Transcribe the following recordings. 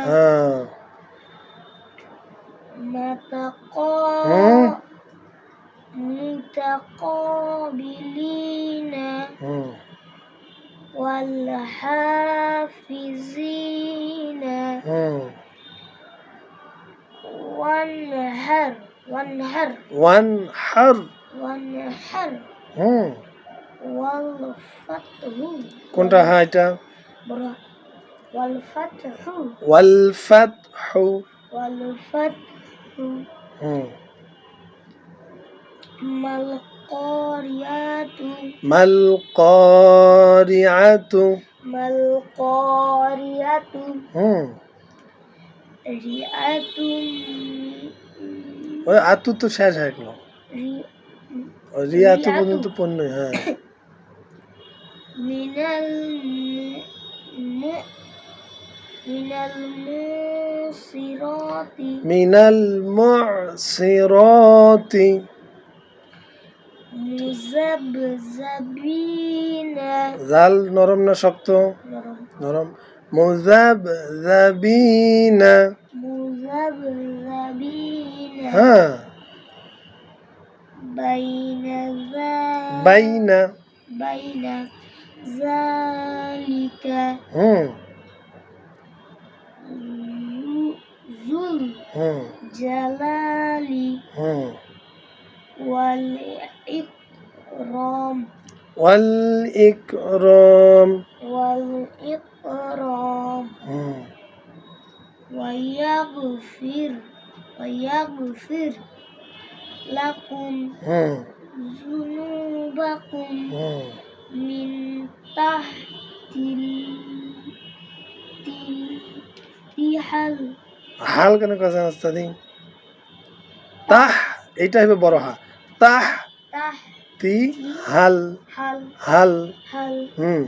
হ্যাঁ متقا হুম متقابلين হুম والحافظين হুম وانهر وانهر ওয়ান হার وانهر হুম والفتح কোনটা হ্যাঁ এটা برا والفتح ওয়াল ফাতহু والفتح হুম ما القاريات মাল কারিআতু ما القارية হুম رئة ওই আতু তো শেষ হয়ে গেল রি- ওই রিয়াতু রিয়াতু। পর্যন্ত পণ্য হ্যাঁ من الم من الموصرات মিনাল মুসিরাতি مذبذبين জাল নরম না শক্ত নরম মুজাবজাবিনা مذبذبين হ্যাঁ بين ذلك বাইনা بين ذلك হুম جلال والإكرام. والإكرام. والإكرام. ويغفر ويغفر لكم ذنوبكم من تحت الحلق হাল কেন কাজ রাস্তা দিন তাহ এইটা হবে বড় হা তাহ তি হাল হাল হুম।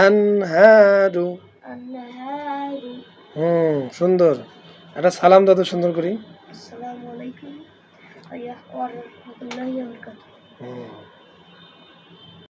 আনহারু হুম সুন্দর এটা সালাম দাদু সুন্দর করি আসসালামু আলাইকুম। ওয়া রাহমাতুল্লাহি ওয়া বারাকাতুহু